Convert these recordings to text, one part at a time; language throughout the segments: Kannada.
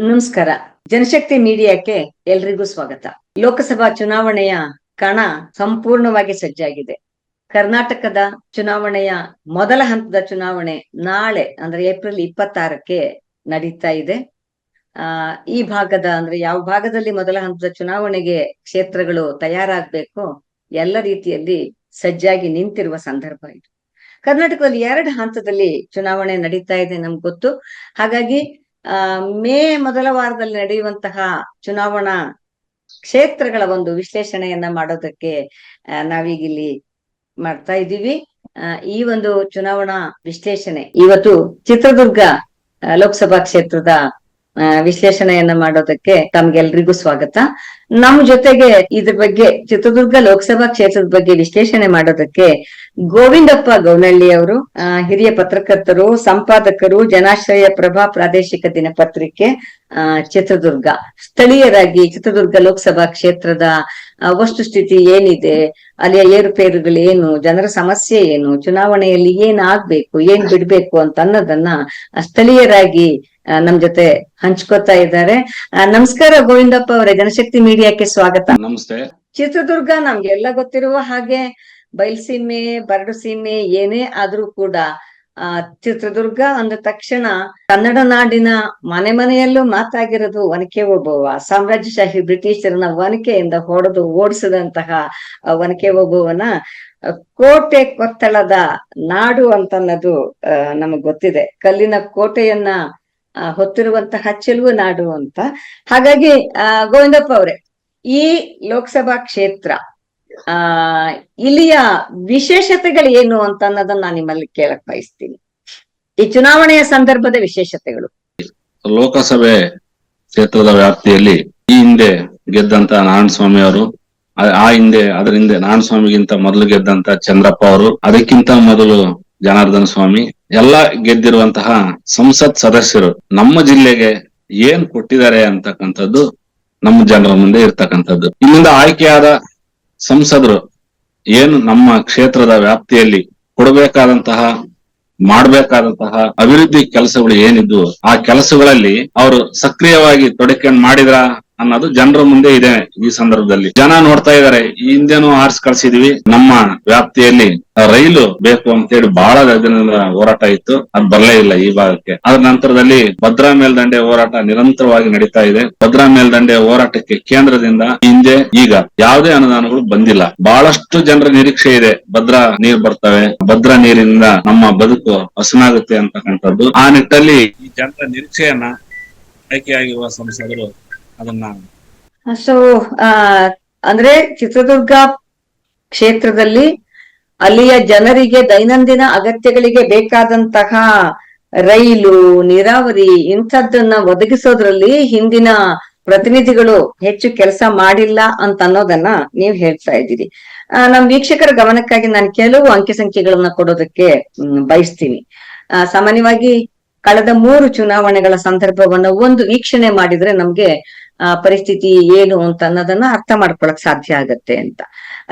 ನಮಸ್ಕಾರ. ಜನಶಕ್ತಿ ಮೀಡಿಯಾಕ್ಕೆ ಎಲ್ರಿಗೂ ಸ್ವಾಗತ. ಲೋಕಸಭಾ ಚುನಾವಣೆಯ ಕಣ ಸಂಪೂರ್ಣವಾಗಿ ಸಜ್ಜಾಗಿದೆ. ಕರ್ನಾಟಕದ ಚುನಾವಣೆಯ ಮೊದಲ ಹಂತದ ಚುನಾವಣೆ ನಾಳೆ, ಅಂದ್ರೆ ಏಪ್ರಿಲ್ ಇಪ್ಪತ್ತಾರಕ್ಕೆ ನಡೀತಾ ಇದೆ. ಆ, ಈ ಭಾಗದ, ಅಂದ್ರೆ ಯಾವ ಭಾಗದಲ್ಲಿ ಮೊದಲ ಹಂತದ ಚುನಾವಣೆಗೆ ಕ್ಷೇತ್ರಗಳು ತಯಾರಾಗ್ಬೇಕು, ಎಲ್ಲ ರೀತಿಯಲ್ಲಿ ಸಜ್ಜಾಗಿ ನಿಂತಿರುವ ಸಂದರ್ಭ ಇದು. ಕರ್ನಾಟಕದಲ್ಲಿ ಎರಡು ಹಂತದಲ್ಲಿ ಚುನಾವಣೆ ನಡೀತಾ ಇದೆ ನಮ್ಗೆ ಗೊತ್ತು. ಹಾಗಾಗಿ ಮೇ ಮೊದಲ ವಾರದಲ್ಲಿ ನಡೆಯುವಂತಹ ಚುನಾವಣಾ ಕ್ಷೇತ್ರಗಳ ಒಂದು ವಿಶ್ಲೇಷಣೆಯನ್ನ ಮಾಡೋದಕ್ಕೆ ನಾವೀಗ ಇಲ್ಲಿ ಮಾಡ್ತಾ ಇದ್ದೀವಿ. ಈ ಒಂದು ಚುನಾವಣಾ ವಿಶ್ಲೇಷಣೆ. ಇವತ್ತು ಚಿತ್ರದುರ್ಗ ಲೋಕಸಭಾ ಕ್ಷೇತ್ರದ ವಿಶ್ಲೇಷಣೆಯನ್ನ ಮಾಡೋದಕ್ಕೆ ತಮ್ಗೆಲ್ರಿಗೂ ಸ್ವಾಗತ. ನಮ್ಮ ಜೊತೆಗೆ ಇದ್ರ ಬಗ್ಗೆ ಚಿತ್ರದುರ್ಗ ಲೋಕಸಭಾ ಕ್ಷೇತ್ರದ ಬಗ್ಗೆ ವಿಶ್ಲೇಷಣೆ ಮಾಡೋದಕ್ಕೆ ಗೋವಿಂದಪ್ಪ ಗೌನಳ್ಳಿ ಅವರು ಹಿರಿಯ ಪತ್ರಕರ್ತರು, ಸಂಪಾದಕರು, ಜನಾಶ್ರಯ ಪ್ರಭಾ ಪ್ರಾದೇಶಿಕ ದಿನಪತ್ರಿಕೆ ಚಿತ್ರದುರ್ಗ. ಸ್ಥಳೀಯರಾಗಿ ಚಿತ್ರದುರ್ಗ ಲೋಕಸಭಾ ಕ್ಷೇತ್ರದ ವಸ್ತುಸ್ಥಿತಿ ಏನಿದೆ ಅಲ್ಲಿಯ ಏರುಪೇರುಗಳು ಏನು ಜನರ ಸಮಸ್ಯೆ ಏನು ಚುನಾವಣೆಯಲ್ಲಿ ಏನ್ ಆಗ್ಬೇಕು ಏನ್ ಬಿಡ್ಬೇಕು ಅಂತ ಅನ್ನೋದನ್ನ ಸ್ಥಳೀಯರಾಗಿ ನಮ್ ಜೊತೆ ಹಂಚ್ಕೋತಾ ಇದ್ದಾರೆ. ನಮಸ್ಕಾರ ಗೋವಿಂದಪ್ಪ ಅವರೇ ಜನಶಕ್ತಿ ಮೀಡಿಯಾಕ್ಕೆ ಸ್ವಾಗತ. ನಮಸ್ತೆ. ಚಿತ್ರದುರ್ಗ ನಮ್ಗೆಲ್ಲ ಗೊತ್ತಿರುವ ಹಾಗೆ ಬಯಲ್ಸೀಮೆ ಬರಡು ಸೀಮೆ ಏನೇ ಆದ್ರೂ ಕೂಡ ಚಿತ್ರದುರ್ಗ ಅಂದ ತಕ್ಷಣ ಕನ್ನಡ ನಾಡಿನ ಮನೆ ಮನೆಯಲ್ಲೂ ಮಾತಾಗಿರೋದು ಒನಕೆ ಓಬವ್ವ. ಸಾಮ್ರಾಜ್ಯಶಾಹಿ ಬ್ರಿಟಿಷರನ್ನ ಒನಕೆಯಿಂದ ಹೊಡೆದು ಓಡಿಸಿದಂತಹ ಒನಕೆ ಓಬವ್ವನ ಕೋಟೆ ಕೊತ್ತಳದ ನಾಡು ಅಂತನ್ನೋದು ನಮಗ್ ಗೊತ್ತಿದೆ. ಕಲ್ಲಿನ ಕೋಟೆಯನ್ನ ಹೊತ್ತಿರುವಂತಹ ಚೆಲುವು ನಾಡು ಅಂತ. ಹಾಗಾಗಿ ಗೋವಿಂದಪ್ಪ ಅವರೇ, ಈ ಲೋಕಸಭಾ ಕ್ಷೇತ್ರ ಆ, ಇಲ್ಲಿಯ ವಿಶೇಷತೆಗಳು ಏನು ಅಂತ ಅನ್ನೋದನ್ನ ನಾನು ನಿಮ್ಮಲ್ಲಿ ಕೇಳಕ್ ಬಯಸ್ತೀನಿ. ಈ ಚುನಾವಣೆಯ ಸಂದರ್ಭದ ವಿಶೇಷತೆಗಳು. ಲೋಕಸಭೆ ಕ್ಷೇತ್ರದ ವ್ಯಾಪ್ತಿಯಲ್ಲಿ ಈ ಹಿಂದೆ ಗೆದ್ದಂತ ನಾರಾಯಣಸ್ವಾಮಿ ಅವರು, ಆ- ಹಿಂದೆ ಅದರ ಹಿಂದೆ ನಾರಾಯಣಸ್ವಾಮಿಗಿಂತ ಮೊದಲು ಗೆದ್ದಂತ ಚಂದ್ರಪ್ಪ ಅವರು, ಅದಕ್ಕಿಂತ ಮೊದಲು ಜನಾರ್ದನ ಸ್ವಾಮಿ, ಎಲ್ಲ ಗೆದ್ದಿರುವಂತಹ ಸಂಸತ್ ಸದಸ್ಯರು ನಮ್ಮ ಜಿಲ್ಲೆಗೆ ಏನ್ ಕೊಟ್ಟಿದ್ದಾರೆ ಅಂತಕ್ಕಂಥದ್ದು ನಮ್ಮ ಜನರ ಮುಂದೆ ಇರ್ತಕ್ಕಂಥದ್ದು. ಇಲ್ಲಿಂದ ಆಯ್ಕೆಯಾದ ಸಂಸದರು ಏನು ನಮ್ಮ ಕ್ಷೇತ್ರದ ವ್ಯಾಪ್ತಿಯಲ್ಲಿ ಕೊಡಬೇಕಾದಂತಹ, ಮಾಡಬೇಕಾದಂತಹ ಅಭಿವೃದ್ಧಿ ಕೆಲಸಗಳು ಏನಿದ್ವು ಆ ಕೆಲಸಗಳಲ್ಲಿ ಅವರು ಸಕ್ರಿಯವಾಗಿ ತೊಡಕೊಂಡು ಮಾಡಿದ್ರ? ಅನ್ನೋದು ಜನರ ಮುಂದೆ ಇದೆ ಈ ಸಂದರ್ಭದಲ್ಲಿ. ಜನ ನೋಡ್ತಾ ಇದಾರೆ, ಈ ಹಿಂದೆನೂ ಆರ್ಸ್ ಕಳ್ಸಿದೀವಿ. ನಮ್ಮ ವ್ಯಾಪ್ತಿಯಲ್ಲಿ ರೈಲು ಬೇಕು ಅಂತೇಳಿ ಬಹಳ ದಿನದ ಹೋರಾಟ ಇತ್ತು. ಅದು ಬರಲೇ ಇಲ್ಲ ಈ ಭಾಗಕ್ಕೆ. ಅದರ ನಂತರದಲ್ಲಿ ಭದ್ರಾ ಮೇಲ್ದಂಡೆ ಹೋರಾಟ ನಿರಂತರವಾಗಿ ನಡೀತಾ ಇದೆ. ಭದ್ರಾ ಮೇಲ್ದಂಡೆ ಹೋರಾಟಕ್ಕೆ ಕೇಂದ್ರದಿಂದ ಹಿಂದೆ ಈಗ ಯಾವುದೇ ಅನುದಾನಗಳು ಬಂದಿಲ್ಲ. ಬಹಳಷ್ಟು ಜನರ ನಿರೀಕ್ಷೆ ಇದೆ. ಭದ್ರಾ ನೀರ್ ಬರ್ತವೆ. ಭದ್ರಾ ನೀರಿನಿಂದ ನಮ್ಮ ಬದುಕು ಹಸನಾಗುತ್ತೆ ಅಂತಕ್ಕಂಥದ್ದು. ಆ ನಿಟ್ಟಲ್ಲಿ ಈ ಜನರ ನಿರೀಕ್ಷೆಯನ್ನ ಆಯ್ಕೆಯಾಗಿರುವ ಸಂಸದರು ಅದನ್ನ. ಸೊ ಅಂದ್ರೆ ಚಿತ್ರದುರ್ಗ ಕ್ಷೇತ್ರದಲ್ಲಿ ಅಲ್ಲಿಯ ಜನರಿಗೆ ದೈನಂದಿನ ಅಗತ್ಯಗಳಿಗೆ ಬೇಕಾದಂತಹ ರೈಲು, ನೀರಾವರಿ ಇಂಥದ್ದನ್ನ ಒದಗಿಸೋದ್ರಲ್ಲಿ ಹಿಂದಿನ ಪ್ರತಿನಿಧಿಗಳು ಹೆಚ್ಚು ಕೆಲಸ ಮಾಡಿಲ್ಲ ಅಂತ ಅನ್ನೋದನ್ನ ನೀವು ಹೇಳ್ತಾ ಇದ್ದೀರಿ. ನಮ್ ವೀಕ್ಷಕರ ಗಮನಕ್ಕಾಗಿ ನಾನು ಕೆಲವು ಅಂಕಿ ಸಂಖ್ಯೆಗಳನ್ನ ಕೊಡೋದಕ್ಕೆ ಬಯಸ್ತೀನಿ. ಸಾಮಾನ್ಯವಾಗಿ ಕಳೆದ ಮೂರು ಚುನಾವಣೆಗಳ ಸಂದರ್ಭವನ್ನ ಒಂದು ವೀಕ್ಷಣೆ ಮಾಡಿದ್ರೆ ನಮ್ಗೆ ಪರಿಸ್ಥಿತಿ ಏನು ಅಂತ ಅನ್ನೋದನ್ನ ಅರ್ಥ ಮಾಡ್ಕೊಳಕ್ ಸಾಧ್ಯ ಆಗತ್ತೆ ಅಂತ.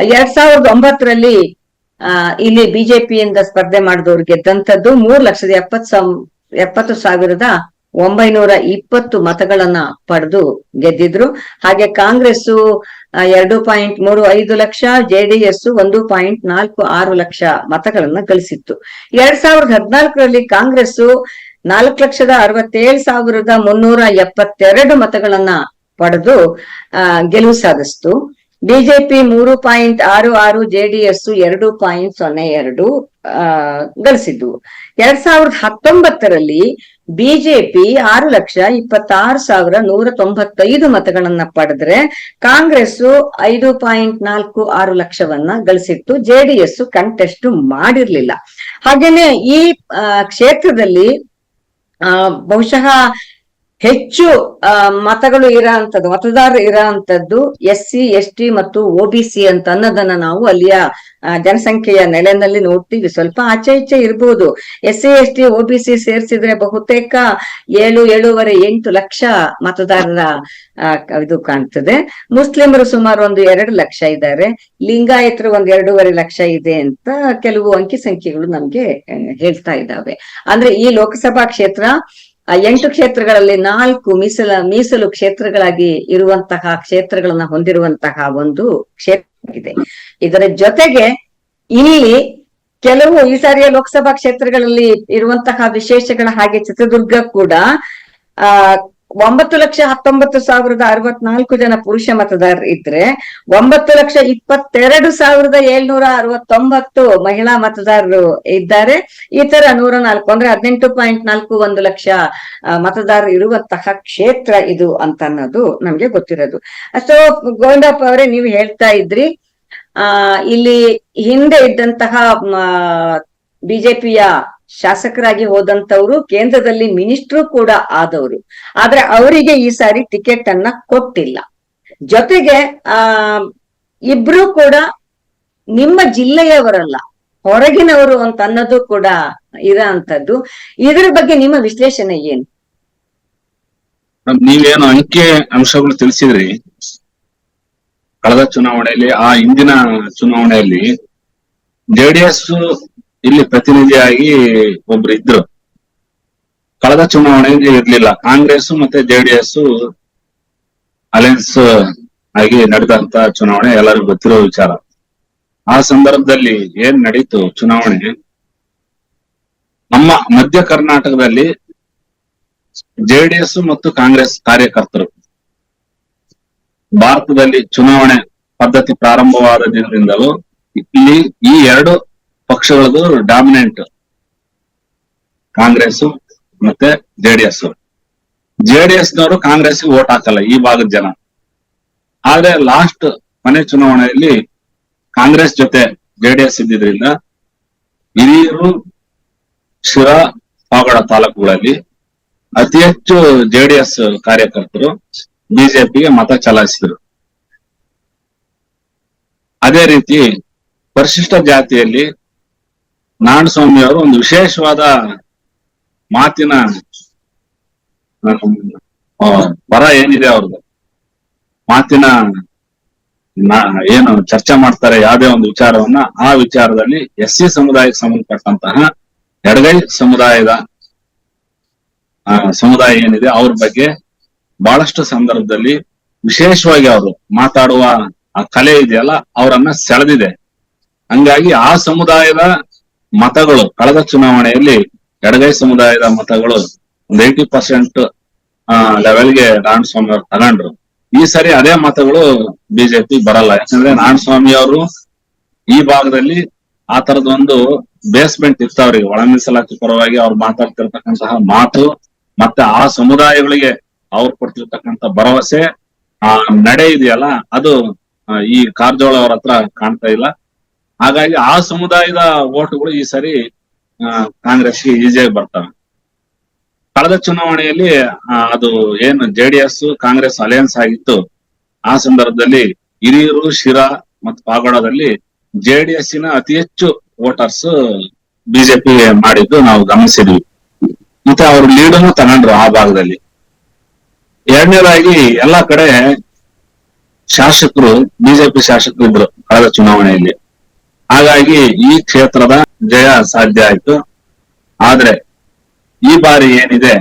ಎರಡ್ ಸಾವಿರದ ಒಂಬತ್ತರಲ್ಲಿ, ಆ, ಇಲ್ಲಿ ಬಿಜೆಪಿಯಿಂದ ಸ್ಪರ್ಧೆ ಮಾಡಿದವ್ರು ಗೆದ್ದಂತದ್ದು ಮೂರ್ ಲಕ್ಷದ ಎಪ್ಪತ್ ಎಪ್ಪತ್ತು ಸಾವಿರದ ಒಂಬೈನೂರ ಇಪ್ಪತ್ತು ಮತಗಳನ್ನ ಪಡೆದು ಗೆದ್ದಿದ್ರು. ಹಾಗೆ ಕಾಂಗ್ರೆಸ್ ಎರಡು ಪಾಯಿಂಟ್ ಮೂರು ಐದು ಲಕ್ಷ ಜೆಡಿಎಸ್ ಒಂದು ಪಾಯಿಂಟ್ ನಾಲ್ಕು ಆರು ಲಕ್ಷ ಮತಗಳನ್ನ ಗಳಿಸಿತ್ತು. ಎರಡ್ ಸಾವಿರದ ಹದಿನಾಲ್ಕರಲ್ಲಿ ಕಾಂಗ್ರೆಸ್ ನಾಲ್ಕು ಲಕ್ಷದ ಅರವತ್ತೇಳು ಸಾವಿರದ ಮುನ್ನೂರ ಎಪ್ಪತ್ತೆರಡು ಮತಗಳನ್ನ ಪಡೆದು ಗೆಲುವು ಸಾಧಿಸ್ತು. ಬಿಜೆಪಿ ಮೂರು ಪಾಯಿಂಟ್ ಆರು ಆರು ಜೆಡಿಎಸ್ ಎರಡು ಪಾಯಿಂಟ್ ಸೊನ್ನೆ ಎರಡು, ಆ ಗಳಿಸಿದ್ವು ಎರಡ್ ಸಾವಿರದ ಹತ್ತೊಂಬತ್ತರಲ್ಲಿ ಬಿಜೆಪಿ ಆರು ಲಕ್ಷ ಇಪ್ಪತ್ತಾರು ಸಾವಿರ ನೂರ ತೊಂಬತ್ತೈದು ಮತಗಳನ್ನ ಪಡೆದ್ರೆ ಕಾಂಗ್ರೆಸ್ ಐದು ಪಾಯಿಂಟ್ ನಾಲ್ಕು ಆರು ಲಕ್ಷವನ್ನ ಗಳಿಸಿತ್ತು. ಜೆಡಿಎಸ್ ಕಂಟೆಸ್ಟ್ ಮಾಡಿರ್ಲಿಲ್ಲ. ಹಾಗೇನೆ ಈ ಕ್ಷೇತ್ರದಲ್ಲಿ ಬಹುಶಃ ಹೆಚ್ಚು ಮತಗಳು ಇರೋಂಥದ್ದು ಮತದಾರರು ಇರೋಂಥದ್ದು ಎಸ್ ಸಿ ಎಸ್ ಟಿ ಮತ್ತು ಒ ಬಿ ಸಿ ಅಂತ ಅನ್ನೋದನ್ನ ನಾವು ಅಲ್ಲಿಯ ಜನಸಂಖ್ಯೆಯ ನೆಲೆನಲ್ಲಿ ನೋಡ್ತೀವಿ. ಸ್ವಲ್ಪ ಆಚೆ ಈಚೆ ಇರ್ಬೋದು. S C S T O B C ಸೇರಿಸಿದ್ರೆ ಬಹುತೇಕ ಏಳು, ಏಳೂವರೆ, ಎಂಟು ಲಕ್ಷ ಮತದಾರರ ಇದು ಕಾಣ್ತದೆ. ಮುಸ್ಲಿಮರು ಸುಮಾರು ಒಂದು ಎರಡು ಲಕ್ಷ ಇದ್ದಾರೆ. ಲಿಂಗಾಯತರು ಒಂದ್ ಎರಡೂವರೆ ಲಕ್ಷ ಇದೆ ಅಂತ ಕೆಲವು ಅಂಕಿ ಸಂಖ್ಯೆಗಳು ನಮ್ಗೆ ಹೇಳ್ತಾ ಇದ್ದಾವೆ. ಅಂದ್ರೆ ಈ ಲೋಕಸಭಾ ಕ್ಷೇತ್ರ ಆ ಎಂಟು ಕ್ಷೇತ್ರಗಳಲ್ಲಿ ನಾಲ್ಕು ಮೀಸಲ, ಮೀಸಲು ಕ್ಷೇತ್ರಗಳಾಗಿ ಇರುವಂತಹ ಕ್ಷೇತ್ರಗಳನ್ನ ಹೊಂದಿರುವಂತಹ ಒಂದು ಕ್ಷೇತ್ರ ಇದೆ ಇದರ ಜೊತೆಗೆ ಇಲ್ಲಿ ಕೆಲವು ಈ ಸಾರಿಯ ಲೋಕಸಭಾ ಕ್ಷೇತ್ರಗಳಲ್ಲಿ ಇರುವಂತಹ ವಿಶೇಷಗಳ ಹಾಗೆ ಚಿತ್ರದುರ್ಗ ಕೂಡ, ಆ ಒಂಬತ್ತು ಲಕ್ಷ ಹತ್ತೊಂಬತ್ತು ಸಾವಿರದ ಅರವತ್ನಾಲ್ಕು ಜನ ಪುರುಷ ಮತದಾರರು ಇದ್ರೆ ಒಂಬತ್ತು ಲಕ್ಷ ಇಪ್ಪತ್ತೆರಡು ಸಾವಿರದ ಏಳ್ನೂರ ಅರವತ್ತೊಂಬತ್ತು ಮಹಿಳಾ ಮತದಾರರು ಇದ್ದಾರೆ. ಈ ತರ ನೂರ ನಾಲ್ಕು ಅಂದ್ರೆ ಹದಿನೆಂಟು ಪಾಯಿಂಟ್ ನಾಲ್ಕು ಒಂದು ಲಕ್ಷ ಮತದಾರರು ಇರುವಂತಹ ಕ್ಷೇತ್ರ ಇದು ಅಂತ ಅನ್ನೋದು ನಮ್ಗೆ ಗೊತ್ತಿರೋದು. ಸೊ ಗೋವಿಂದಪ್ಪ ಅವರೇ ನೀವು ಹೇಳ್ತಾ ಇದ್ರಿ. ಆ, ಇಲ್ಲಿ ಹಿಂದೆ ಇದ್ದಂತಹ ಬಿಜೆಪಿಯ ಶಾಸಕರಾಗಿ ಹೋದಂತವ್ರು ಕೇಂದ್ರದಲ್ಲಿ ಮಿನಿಸ್ಟ್ರು ಕೂಡ ಆದವರು. ಆದ್ರೆ ಅವರಿಗೆ ಈ ಸಾರಿ ಟಿಕೆಟ್ ಅನ್ನ ಕೊಟ್ಟಿಲ್ಲ. ಜೊತೆಗೆ, ಆ, ಇಬ್ರು ಕೂಡ ನಿಮ್ಮ ಜಿಲ್ಲೆಯವರಲ್ಲ, ಹೊರಗಿನವರು ಅಂತ ಅನ್ನೋದು ಕೂಡ ಇರೋ ಅಂತದ್ದು ಇದ್ರ ಬಗ್ಗೆ ನಿಮ್ಮ ವಿಶ್ಲೇಷಣೆ ಏನು? ನೀವೇನು ಅಂಕಿ ಅಂಶಗಳು ತಿಳಿಸಿದ್ರಿ? ಕಳೆದ ಚುನಾವಣೆಯಲ್ಲಿ, ಆ ಹಿಂದಿನ ಚುನಾವಣೆಯಲ್ಲಿ ಜೆಡಿಎಸ್ ಇಲ್ಲಿ ಪ್ರತಿನಿಧಿಯಾಗಿ ಒಬ್ರು ಇದ್ರು. ಕಳೆದ ಚುನಾವಣೆಗೆ ಇರ್ಲಿಲ್ಲ. ಕಾಂಗ್ರೆಸ್ ಮತ್ತೆ ಜೆಡಿಎಸ್ ಅಲೈನ್ಸ್ ಆಗಿ ನಡೆದಂತ ಚುನಾವಣೆ ಎಲ್ಲರಿಗೂ ಗೊತ್ತಿರೋ ವಿಚಾರ. ಆ ಸಂದರ್ಭದಲ್ಲಿ ಏನ್ ನಡೀತು ಚುನಾವಣೆ? ನಮ್ಮ ಮಧ್ಯ ಕರ್ನಾಟಕದಲ್ಲಿ ಜೆಡಿಎಸ್ ಮತ್ತು ಕಾಂಗ್ರೆಸ್ ಕಾರ್ಯಕರ್ತರು. ಭಾರತದಲ್ಲಿ ಚುನಾವಣೆ ಪದ್ಧತಿ ಪ್ರಾರಂಭವಾದ ದಿನದಿಂದಲೂ ಇಲ್ಲಿ ಈ ಎರಡು ಪಕ್ಷಗಳದು ಡಾಮಿನೆಂಟ್ ಕಾಂಗ್ರೆಸ್ ಮತ್ತೆ ಜೆಡಿಎಸ್ ಜೆಡಿಎಸ್ ನವರು ಕಾಂಗ್ರೆಸ್ ವೋಟ್ ಹಾಕಲ್ಲ ಈ ಭಾಗದ ಜನ. ಆದ್ರೆ ಲಾಸ್ಟ್ ಮನೆ ಚುನಾವಣೆಯಲ್ಲಿ ಕಾಂಗ್ರೆಸ್ ಜೊತೆ ಜೆಡಿಎಸ್ ಇದ್ದಿದ್ರಿಂದ ಹಿರಿಯೂರು ಶಿರಾ ಪಾವಗಡ ತಾಲೂಕುಗಳಲ್ಲಿ ಅತಿ ಹೆಚ್ಚು ಜೆಡಿಎಸ್ ಕಾರ್ಯಕರ್ತರು ಬಿಜೆಪಿಗೆ ಮತ ಚಲಾಯಿಸಿದ್ರು. ಅದೇ ರೀತಿ ಪರಿಶಿಷ್ಟ ಜಾತಿಯಲ್ಲಿ ನಾಡಸ್ವಾಮಿ ಅವರು ಒಂದು ವಿಶೇಷವಾದ ಮಾತಿನ ಬರ ಏನಿದೆ ಅವ್ರದ್ದು ಮಾತಿನ ಏನು ಚರ್ಚೆ ಮಾಡ್ತಾರೆ ಯಾವುದೇ ಒಂದು ವಿಚಾರವನ್ನ, ಆ ವಿಚಾರದಲ್ಲಿ ಎಸ್ ಸಿ ಸಮುದಾಯಕ್ಕೆ ಸಂಬಂಧಪಟ್ಟಂತಹ ಎಡಗೈ ಸಮುದಾಯದ ಸಮುದಾಯ ಏನಿದೆ ಅವ್ರ ಬಗ್ಗೆ ಬಹಳಷ್ಟು ಸಂದರ್ಭದಲ್ಲಿ ವಿಶೇಷವಾಗಿ ಅವರು ಮಾತಾಡುವ ಆ ಕಲೆ ಇದೆಯಲ್ಲ, ಅವರನ್ನ ಸೆಳೆದಿದೆ. ಹಂಗಾಗಿ ಆ ಸಮುದಾಯದ ಮತಗಳು ಕಳೆದ ಚುನಾವಣೆಯಲ್ಲಿ ಎಡಗೈ ಸಮುದಾಯದ ಮತಗಳು ಒಂದು ಏಯ್ಟಿ ಪರ್ಸೆಂಟ್ ಲೆವೆಲ್ಗೆ ನಾರಾಯಣಸ್ವಾಮಿ ಅವರು ತಗೊಂಡ್ರು. ಈ ಸರಿ ಅದೇ ಮತಗಳು ಬಿಜೆಪಿ ಬರಲ್ಲ. ಯಾಕಂದ್ರೆ ನಾರಾಯಣಸ್ವಾಮಿ ಅವರು ಈ ಭಾಗದಲ್ಲಿ ಆ ತರದ ಒಂದು ಬೇಸ್ಮೆಂಟ್ ಇತ್ತು ಅವ್ರಿಗೆ ಒಳ ಮೀಸಲಾತಿ ಪರವಾಗಿ ಅವ್ರು ಮಾತಾಡ್ತಿರ್ತಕ್ಕಂತಹ ಮಾತು ಮತ್ತೆ ಆ ಸಮುದಾಯಗಳಿಗೆ ಅವ್ರು ಕೊಡ್ತಿರ್ತಕ್ಕಂತ ಭರವಸೆ ಆ ನಡೆ ಇದೆಯಲ್ಲ ಅದು ಈ ಕಾರಜೋಳ ಅವ್ರ ಹತ್ರ ಕಾಣ್ತಾ ಇಲ್ಲ. ಹಾಗಾಗಿ ಆ ಸಮುದಾಯದ ಓಟುಗಳು ಈ ಸರಿ ಕಾಂಗ್ರೆಸ್ಗೆ ಈಸಿಯಾಗಿ ಬರ್ತವೆ. ಕಳೆದ ಚುನಾವಣೆಯಲ್ಲಿ ಅದು ಏನು ಜೆಡಿಎಸ್, ಕಾಂಗ್ರೆಸ್ ಅಲಯನ್ಸ್ ಆಗಿತ್ತು. ಆ ಸಂದರ್ಭದಲ್ಲಿ ಹಿರಿಯೂರು, ಶಿರಾ ಮತ್ತು ಪಾಗೋಡದಲ್ಲಿ ಜೆಡಿಎಸ್ನ ಅತಿ ಹೆಚ್ಚು ವೋಟರ್ಸ್ ಬಿಜೆಪಿ ಮಾಡಿದ್ದು ನಾವು ಗಮನಿಸಿದ್ವಿ. ಮತ್ತೆ ಅವರು ಲೀಡನ್ನು ತಗೊಂಡ್ರು ಆ ಭಾಗದಲ್ಲಿ. ಎರಡನೇದಾಗಿ ಎಲ್ಲಾ ಕಡೆ ಶಾಸಕರು, ಬಿಜೆಪಿ ಶಾಸಕರು ಇದ್ರು ಕಳೆದ ಚುನಾವಣೆಯಲ್ಲಿ. ಹಾಗಾಗಿ ಈ ಕ್ಷೇತ್ರದ ಜಯ ಸಾಧ್ಯ ಆಯ್ತು. ಆದ್ರೆ ಈ ಬಾರಿ ಏನಿದೆ,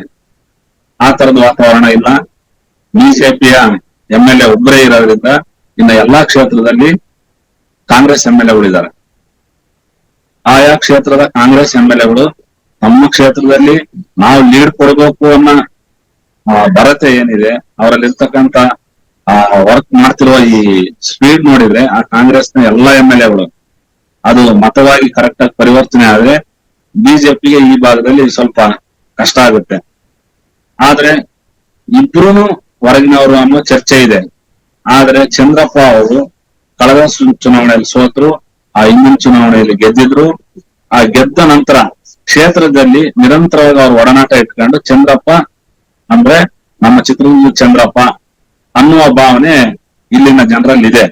ಆ ತರದ ವಾತಾವರಣ ಇಲ್ಲ. ಬಿಜೆಪಿಯ ಎಂ ಎಲ್ ಎ ಒಬ್ಬರೇ ಇರೋದ್ರಿಂದ ಇನ್ನ ಎಲ್ಲಾ ಕ್ಷೇತ್ರದಲ್ಲಿ ಕಾಂಗ್ರೆಸ್ ಎಂ ಎಲ್ ಎಗಳಿದ್ದಾರೆ ಆಯಾ ಕ್ಷೇತ್ರದ ಕಾಂಗ್ರೆಸ್ ಎಂ ಎಲ್ ಎಗಳು ನಮ್ಮ ಕ್ಷೇತ್ರದಲ್ಲಿ ನಾವು ಲೀಡ್ ಕೊಡಬೇಕು ಅನ್ನೋ ಭರತೆ ಏನಿದೆ ಅವರಲ್ಲಿ ಇರ್ತಕ್ಕಂತ ವರ್ಕ್ ಮಾಡ್ತಿರುವ ಈ ಸ್ಪೀಡ್ ನೋಡಿದ್ರೆ ಆ ಕಾಂಗ್ರೆಸ್ನ ಎಲ್ಲಾ ಎಂ ಎಲ್ ಎಗಳು ಅದು ಮತವಾಗಿ ಕರೆಕ್ಟ್ ಆಗಿ ಪರಿವರ್ತನೆ ಆದ್ರೆ ಬಿಜೆಪಿಗೆ ಈ ಭಾಗದಲ್ಲಿ ಸ್ವಲ್ಪ ಕಷ್ಟ ಆಗುತ್ತೆ. ಆದ್ರೆ ಇಬ್ರು ಹೊರಗಿನವರು ಅನ್ನೋ ಚರ್ಚೆ ಇದೆ. ಆದ್ರೆ ಚಂದ್ರಪ್ಪ ಅವರು ಕಳೆದ ಚುನಾವಣೆಯಲ್ಲಿ ಸೋತರು, ಆ ಹಿಂದಿನ ಚುನಾವಣೆಯಲ್ಲಿ ಗೆದ್ದಿದ್ರು. ಆ ಗೆದ್ದ ನಂತರ ಕ್ಷೇತ್ರದಲ್ಲಿ ನಿರಂತರವಾಗಿ ಅವ್ರು ಒಡನಾಟ ಇಟ್ಕೊಂಡು ಚಂದ್ರಪ್ಪ ಅಂದ್ರೆ ನಮ್ಮ ಚಿತ್ರದುರ್ಗ ಚಂದ್ರಪ್ಪ ಅನ್ನುವ ಭಾವನೆ ಇಲ್ಲಿನ ಜನರಲ್ಲಿ ಇದೆ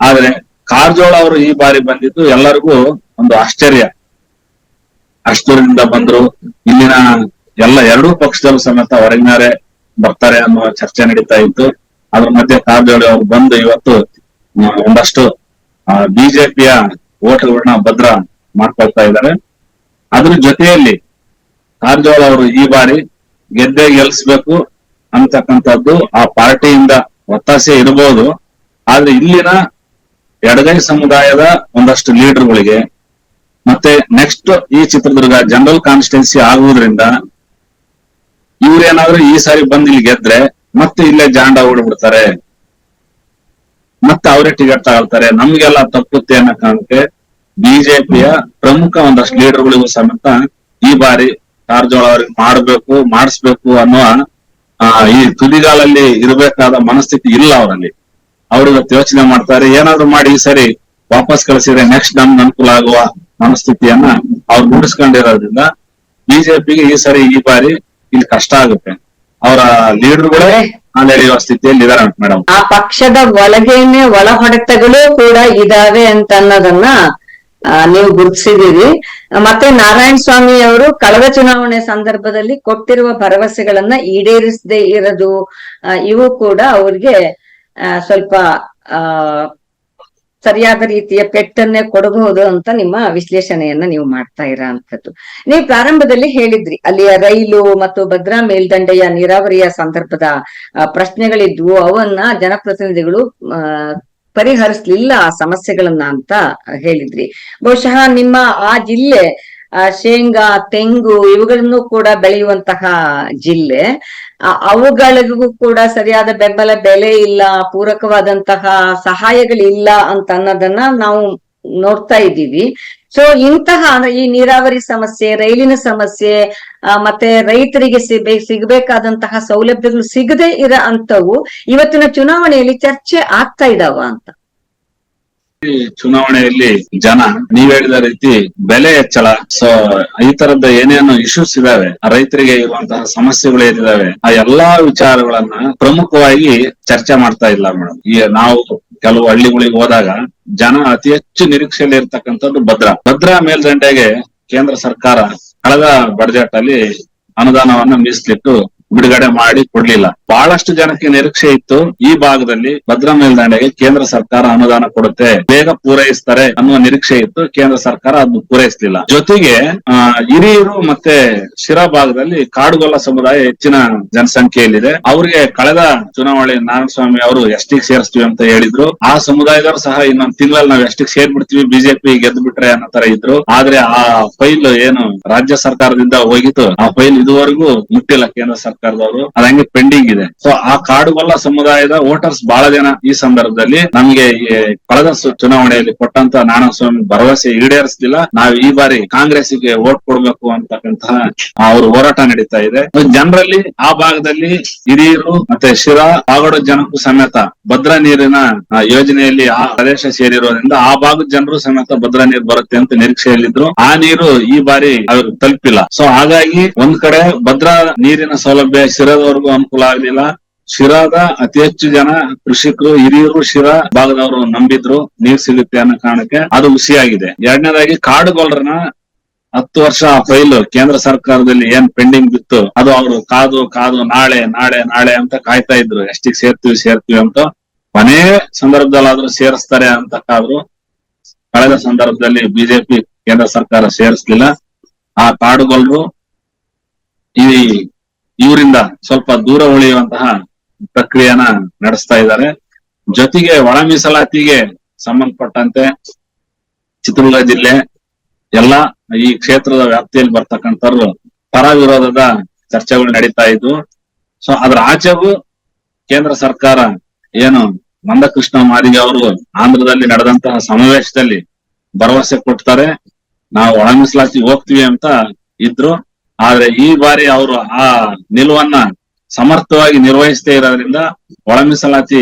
ಆದ್ರೆ ಕಾರಜೋಳ ಅವರು ಈ ಬಾರಿ ಬಂದಿದ್ದು ಎಲ್ಲರಿಗೂ ಒಂದು ಆಶ್ಚರ್ಯ. ದೂರದಿಂದ ಬಂದ್ರು. ಇಲ್ಲಿನ ಎಲ್ಲ ಎರಡೂ ಪಕ್ಷದಲ್ಲೂ ಸಮೇತ ಹೊರಗಿನವರೇ ಬರ್ತಾರೆ ಅನ್ನುವ ಚರ್ಚೆ ನಡೀತಾ ಇತ್ತು. ಅದ್ರ ಮಧ್ಯೆ ಕಾರಜೋಳ ಅವರು ಬಂದು ಇವತ್ತು ಒಂದಷ್ಟು ಬಿಜೆಪಿಯ ಓಟ್ಗಳನ್ನ ಭದ್ರ ಮಾಡ್ಕೊಳ್ತಾ ಇದ್ದಾರೆ. ಅದ್ರ ಜೊತೆಯಲ್ಲಿ ಕಾರಜೋಳ ಅವರು ಈ ಬಾರಿ ಗೆದ್ದೆ ಗೆಲ್ಸ್ಬೇಕು ಅಂತಕ್ಕಂಥದ್ದು ಆ ಪಾರ್ಟಿಯಿಂದ ಒತ್ತಾಸೆ ಇರಬಹುದು ಆದ್ರೆ ಇಲ್ಲಿನ ಎಡಗೈ ಸಮುದಾಯದ ಒಂದಷ್ಟು ಲೀಡರ್ಗಳಿಗೆ ಮತ್ತೆ ನೆಕ್ಸ್ಟ್ ಈ ಚಿತ್ರದುರ್ಗ ಜನರಲ್ ಕಾನ್ಸ್ಟಿಟ್ಯೂನ್ಸಿ ಆಗುವುದರಿಂದ ಇವ್ರೇನಾದ್ರೂ ಈ ಸಾರಿ ಬಂದು ಇಲ್ಲಿ ಗೆದ್ರೆ ಮತ್ತೆ ಇಲ್ಲೇ ಜಾಂಡ ಓಡ್ಬಿಡ್ತಾರೆ ಮತ್ತೆ ಅವರೇ ಟಿಕೆಟ್ ತಗೊಳ್ತಾರೆ. ನಮ್ಗೆಲ್ಲ ತಪ್ಪುತ್ತೆ ಅನ್ನೋ ಕಾರಣಕ್ಕೆ ಬಿಜೆಪಿಯ ಪ್ರಮುಖ ಒಂದಷ್ಟು ಲೀಡರ್ಗಳಿಗೂ ಸಮೇತ ಈ ಬಾರಿ ಕಾರಜೋಳ ಅವ್ರಿಗೆ ಮಾಡ್ಬೇಕು ಮಾಡಿಸ್ಬೇಕು ಅನ್ನುವ ಆ, ಈ ತುದಿಗಾಲಲ್ಲಿ ಇರಬೇಕಾದ ಮನಸ್ಥಿತಿ ಇಲ್ಲ ಅವರಲ್ಲಿ. ಅವರು ಇವತ್ತು ಯೋಚನೆ ಮಾಡ್ತಾರೆ, ಏನಾದ್ರು ಮಾಡಿ ಈ ಸರಿ ವಾಪಸ್ ಕಳಿಸಿದ್ರೆ ನೆಕ್ಸ್ಟ್ ನಮ್ಗೆ ಅನುಕೂಲ ಆಗುವ ಮನಸ್ಥಿತಿಯನ್ನ ಅವ್ರು ರೂಢಿಸ್ಕೊಂಡಿರೋದ್ರಿಂದ ಬಿಜೆಪಿಗೆ ಈ ಸರಿ ಈ ಬಾರಿ ಇಲ್ಲಿ ಕಷ್ಟ ಆಗುತ್ತೆ. ಅವರ ಲೀಡರ್ಗಳೇ ನಡೆಯುವ ಸ್ಥಿತಿಯಲ್ಲಿ ಇದಾರೆ ಮೇಡಮ್ ಆ ಪಕ್ಷದ ಒಳಗೇನೆ ಒಳ ಹೊಡೆತಗಳು ಕೂಡ ಇದಾವೆ ಅಂತ ಅನ್ನೋದನ್ನ ನೀವು ಗುರುತಿಸಿದೀರಿ ಮತ್ತೆ ನಾರಾಯಣ ಸ್ವಾಮಿ ಅವರು ಕಳೆದ ಚುನಾವಣೆ ಸಂದರ್ಭದಲ್ಲಿ ಕೊಟ್ಟಿರುವ ಭರವಸೆಗಳನ್ನ ಈಡೇರಿಸದೇ ಇರೋದು ಇವು ಕೂಡ ಅವ್ರಿಗೆ ಸ್ವಲ್ಪ ಸರಿಯಾದ ರೀತಿಯ ಪೆಟ್ಟನ್ನೇ ಕೊಡಬಹುದು ಅಂತ ನಿಮ್ಮ ವಿಶ್ಲೇಷಣೆಯನ್ನ ನೀವು ಮಾಡ್ತಾ ಇರೋ ಅಂತದ್ದು ನೀವು ಪ್ರಾರಂಭದಲ್ಲಿ ಹೇಳಿದ್ರಿ, ಅಲ್ಲಿಯ ರೈಲು ಮತ್ತು ಭದ್ರಾ ಮೇಲ್ದಂಡೆಯ ನೀರಾವರಿಯ ಸಂದರ್ಭದ ಪ್ರಶ್ನೆಗಳಿದ್ವು. ಅವನ್ನ ಜನಪ್ರತಿನಿಧಿಗಳು ಪರಿಹರಿಸ್ಲಿಲ್ಲ ಆ ಸಮಸ್ಯೆಗಳನ್ನ ಅಂತ ಹೇಳಿದ್ರಿ. ಬಹುಶಃ ನಿಮ್ಮ ಆ ಜಿಲ್ಲೆ ಶೇಂಗಾ, ತೆಂಗು ಇವುಗಳನ್ನು ಕೂಡ ಬೆಳೆಯುವಂತಹ ಜಿಲ್ಲೆ. ಅವುಗಳಿಗೂ ಕೂಡ ಸರಿಯಾದ ಬೆಂಬಲ ಬೆಲೆ ಇಲ್ಲ, ಪೂರಕವಾದಂತಹ ಸಹಾಯಗಳಿಲ್ಲ ಅಂತ ಅನ್ನೋದನ್ನ ನಾವು ನೋಡ್ತಾ ಇದ್ದೀವಿ. ಸೊ ಇಂತಹ ಈ ನೀರಾವರಿ ಸಮಸ್ಯೆ, ರೈಲಿನ ಸಮಸ್ಯೆ ಮತ್ತೆ ರೈತರಿಗೆ ಸಿಗ್ಬೇಕಾದಂತಹ ಸೌಲಭ್ಯಗಳು ಸಿಗದೆ ಇರೋ ಅಂತವು ಇವತ್ತಿನ ಚುನಾವಣೆಯಲ್ಲಿ ಚರ್ಚೆ ಆಗ್ತಾ ಇದಾವ ಅಂತ. ಈ ಚುನಾವಣೆಯಲ್ಲಿ ಜನ, ನೀವ್ ಹೇಳಿದ ರೀತಿ ಬೆಲೆ ಹೆಚ್ಚಳ ಸೊ ಈ ತರದ ಏನೇನು ಇಶ್ಯೂಸ್ ಇದಾವೆ, ರೈತರಿಗೆ ಇರುವಂತಹ ಸಮಸ್ಯೆಗಳು ಏನಿದಾವೆ, ಆ ಎಲ್ಲಾ ವಿಚಾರಗಳನ್ನ ಪ್ರಮುಖವಾಗಿ ಚರ್ಚೆ ಮಾಡ್ತಾ ಇಲ್ಲ ಮೇಡಮ್. ಈ ನಾವು ಕೆಲವು ಹಳ್ಳಿಗಳಿಗೆ ಹೋದಾಗ ಜನ ಅತಿ ಹೆಚ್ಚು ನಿರೀಕ್ಷೆಯಲ್ಲಿ ಇರ್ತಕ್ಕಂಥದ್ದು ಭದ್ರಾ. ಭದ್ರಾ ಮೇಲ್ದಂಡೆಗೆ ಕೇಂದ್ರ ಸರ್ಕಾರ ಕಳೆದ ಬಡ್ಜೆಟ್ ಅಲ್ಲಿ ಅನುದಾನವನ್ನ ಮೀಸಲಿಟ್ಟು ಬಿಡುಗಡೆ ಮಾಡಿ ಕೊಡ್ಲಿಲ್ಲ. ಬಹಳಷ್ಟು ಜನಕ್ಕೆ ನಿರೀಕ್ಷೆ ಇತ್ತು, ಈ ಭಾಗದಲ್ಲಿ ಭದ್ರಾ ಮೇಲ್ದಂಡೆಗೆ ಕೇಂದ್ರ ಸರ್ಕಾರ ಅನುದಾನ ಕೊಡುತ್ತೆ, ಬೇಗ ಪೂರೈಸ್ತಾರೆ ಅನ್ನುವ ನಿರೀಕ್ಷೆ ಇತ್ತು, ಕೇಂದ್ರ ಸರ್ಕಾರ ಅದನ್ನು ಪೂರೈಸಲಿಲ್ಲ. ಜೊತೆಗೆ ಹಿರಿಯರು ಮತ್ತೆ ಶಿರಾ ಭಾಗದಲ್ಲಿ ಕಾಡುಗೊಲ್ಲ ಸಮುದಾಯ ಹೆಚ್ಚಿನ ಜನಸಂಖ್ಯೆಯಲ್ಲಿದೆ. ಅವ್ರಿಗೆ ಕಳೆದ ಚುನಾವಣೆ ನಾರಾಯಣಸ್ವಾಮಿ ಅವರು ಎಷ್ಟಿಗೆ ಸೇರಿಸ್ತೀವಿ ಅಂತ ಹೇಳಿದ್ರು. ಆ ಸಮುದಾಯದವರು ಸಹ ಇನ್ನೊಂದ್ ತಿಂಗಳಲ್ಲಿ ನಾವು ಎಷ್ಟಿಗೆ ಸೇರ್ಬಿಡ್ತೀವಿ, ಬಿಜೆಪಿ ಗೆದ್ದು ಬಿಟ್ರೆ ಅನ್ನೋ ತರ ಇದ್ರು. ಆದ್ರೆ ಆ ಫೈಲ್ ಏನು ರಾಜ್ಯ ಸರ್ಕಾರದಿಂದ ಹೋಗಿತ್ತು, ಆ ಫೈಲ್ ಇದುವರೆಗೂ ಮುಟ್ಟಿಲ್ಲ, ಕೇಂದ್ರ ಸರ್ಕಾರದವರು. ಅದಂಗೆ ಪೆಂಡಿಂಗ್ ಇದೆ. ಸೊ ಆ ಕಾಡುಗೊಲ್ಲ ಸಮುದಾಯದ ವೋಟರ್ಸ್ ಬಹಳ ಜನ ಈ ಸಂದರ್ಭದಲ್ಲಿ ನಮ್ಗೆ ಕಳೆದ ಚುನಾವಣೆಯಲ್ಲಿ ಕೊಟ್ಟಂತ ನಾರಾಯಣಸ್ವಾಮಿ ಭರವಸೆ ಈಡೇರಿಸಲಿಲ್ಲ. ನಾವು ಈ ಬಾರಿ ಕಾಂಗ್ರೆಸ್ಗೆ ವೋಟ್ ಕೊಡ್ಬೇಕು ಅಂತಕ್ಕಂತಹ ಅವರು ಹೋರಾಟ ನಡೀತಾ ಇದೆ. ಜನರಲ್ಲಿ ಆ ಭಾಗದಲ್ಲಿ ಹಿರಿಯರು ಮತ್ತೆ ಶಿರಾ ಪಾಗೋಡ ಜನಕ್ಕೂ ಸಮೇತ ಭದ್ರಾ ನೀರಿನ ಯೋಜನೆಯಲ್ಲಿ ಆ ಪ್ರದೇಶ ಸೇರಿರೋದ್ರಿಂದ ಆ ಭಾಗದ ಜನರು ಸಮೇತ ಭದ್ರಾ ನೀರು ಬರುತ್ತೆ ಅಂತ ನಿರೀಕ್ಷೆಯಲ್ಲಿದ್ರು. ಆ ನೀರು ಈ ಬಾರಿ ಅವ್ರಿಗೆ ತಲುಪಿಲ್ಲ. ಸೊ ಹಾಗಾಗಿ ಒಂದ್ ಕಡೆ ಭದ್ರಾ ನೀರಿನ ಸೌಲಭ್ಯ ಶಿರಾದವರೆಗೂ ಅನುಕೂಲ ಆಗ್ಲಿಲ್ಲ. ಶಿರಾದ ಅತಿ ಹೆಚ್ಚು ಜನ ಕೃಷಿಕರು, ಹಿರಿಯರು ಶಿರಾ ಭಾಗದವರು ನಂಬಿದ್ರು ನೀರ್ ಸಿಗುತ್ತೆ ಅನ್ನೋ ಕಾರಣಕ್ಕೆ ಅದು ಹುಸಿಯಾಗಿದೆ ಎರಡನೇದಾಗಿ ಕಾಡುಗೊಲ್ಲರನ್ನ ಹತ್ತು ವರ್ಷ ಆ ಫೈಲ್ ಕೇಂದ್ರ ಸರ್ಕಾರದಲ್ಲಿ ಏನ್ ಪೆಂಡಿಂಗ್ ಬಿತ್ತು, ಅದು ಅವರು ಕಾದು ಕಾದು ನಾಳೆ ನಾಳೆ ನಾಳೆ ಅಂತ ಕಾಯ್ತಾ ಇದ್ರು. ಎಷ್ಟಿಗೆ ಸೇರ್ತೀವಿ ಸೇರ್ತೀವಿ ಅಂತ. ಕೊನೆ ಸಂದರ್ಭದಲ್ಲಾದ್ರೂ ಸೇರಿಸ್ತಾರೆ ಅಂತ ಕಾದ್ರು. ಕಳೆದ ಸಂದರ್ಭದಲ್ಲಿ ಬಿಜೆಪಿ ಕೇಂದ್ರ ಸರ್ಕಾರ ಸೇರಿಸ್ಲಿಲ್ಲ. ಆ ಕಾಡುಗೊಲ್ಲರು ಈ ಇವರಿಂದ ಸ್ವಲ್ಪ ದೂರ ಉಳಿಯುವಂತಹ ಪ್ರಕ್ರಿಯೆನ ನಡೆಸ್ತಾ ಇದ್ದಾರೆ. ಜೊತೆಗೆ ಒಳ ಮೀಸಲಾತಿಗೆ ಸಂಬಂಧಪಟ್ಟಂತೆ ಚಿತ್ರದುರ್ಗ ಜಿಲ್ಲೆ ಎಲ್ಲ ಈ ಕ್ಷೇತ್ರದ ವ್ಯಾಪ್ತಿಯಲ್ಲಿ ಬರ್ತಕ್ಕಂಥವ್ರು ಪರ ವಿರೋಧದ ಚರ್ಚೆಗಳು ನಡೀತಾ ಇದ್ವು. ಸೊ ಅದ್ರ ಆಚೆಗೂ ಕೇಂದ್ರ ಸರ್ಕಾರ ಏನು ಮಂದಕೃಷ್ಣ ಮಾದಿಗೆ ಅವರು ಆಂಧ್ರದಲ್ಲಿ ನಡೆದಂತಹ ಸಮಾವೇಶದಲ್ಲಿ ಭರವಸೆ ಕೊಡ್ತಾರೆ. ನಾವು ಒಳ ಮೀಸಲಾತಿ ಹೋಗ್ತೀವಿ ಅಂತ ಇದ್ರು. ಆದ್ರೆ ಈ ಬಾರಿ ಅವರು ಆ ನಿಲುವನ್ನ ಸಮರ್ಥವಾಗಿ ನಿರ್ವಹಿಸದೇ ಇರೋದ್ರಿಂದ ಒಳ ಮೀಸಲಾತಿ